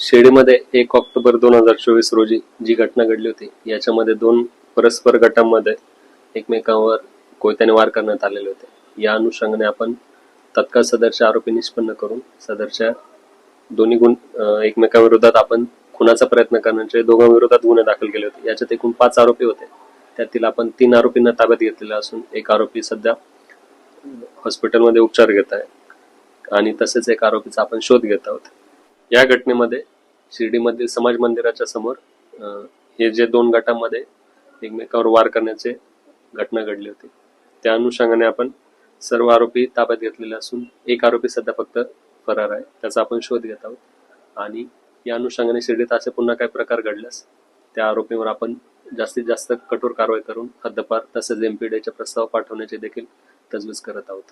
शिर्डीमध्ये एक ऑक्टोबर दोन हजार चोवीस रोजी जी घटना घडली होती याच्यामध्ये दोन परस्पर गटांमध्ये एकमेकांवर कोयत्याने वार करण्यात आलेले होते. या अनुषंगाने आपण तत्काळ सदरचे आरोपी निष्पन्न करून सदरच्या दोन्ही गुण एकमेकांविरोधात आपण खुनाचा प्रयत्न करण्याचे दोघांविरोधात गुन्हे दाखल केले होते. याच्यात एकूण पाच आरोपी होते. त्यातील आपण तीन आरोपींना ताब्यात घेतलेले असून एक आरोपी सध्या हॉस्पिटलमध्ये उपचार घेत आहे. आणि तसेच एक आरोपीचा आपण शोध घेत आहोत. या घटनेमध्ये शिर्डीमध्ये समाज मंदिराच्या समोर हे जे दोन गटांमध्ये एकमेकावर वार करण्याचे घटना घडली होती. त्या अनुषंगाने आपण सर्व आरोपी ताब्यात घेतलेले असून एक आरोपी सध्या फक्त फरार आहे त्याचा आपण शोध घेत आहोत. आणि या अनुषंगाने शिर्डीत असे पुन्हा काही प्रकार घडल्यास त्या आरोपीवर आपण जास्तीत जास्त कठोर कारवाई करून हद्दपार तसेच एमपीडीचे प्रस्ताव पाठवण्याचे देखील तजवीज करत आहोत.